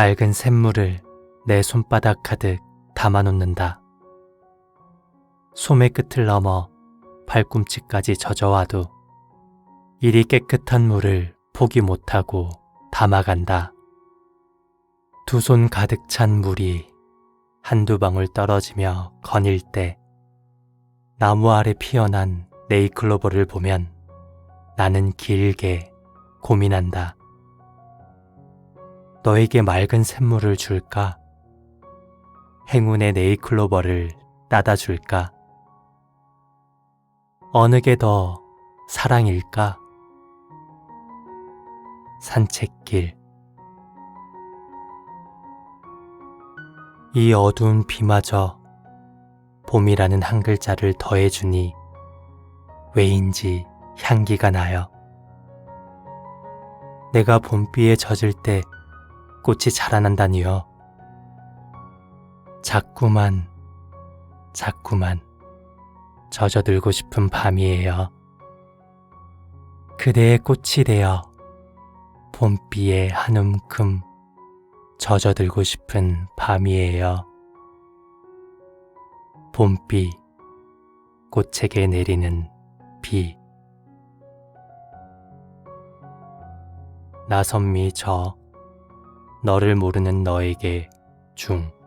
맑은 샘물을 내 손바닥 가득 담아놓는다. 소매 끝을 넘어 발꿈치까지 젖어와도 이리 깨끗한 물을 포기 못하고 담아간다. 두 손 가득 찬 물이 한두 방울 떨어지며 거닐 때 나무 아래 피어난 네이클로버를 보면 나는 길게 고민한다. 너에게 맑은 샘물을 줄까? 행운의 네이클로버를 따다 줄까? 어느 게 더 사랑일까? 산책길 이 어두운 비마저 봄이라는 한 글자를 더해주니 왜인지 향기가 나요. 내가 봄비에 젖을 때 꽃이 자라난다니요. 자꾸만, 자꾸만 젖어들고 싶은 밤이에요. 그대의 꽃이 되어 봄비에 한 움큼 젖어들고 싶은 밤이에요. 봄비, 꽃에게 내리는 비. 나선미 저, 너를 모르는 너에게 중.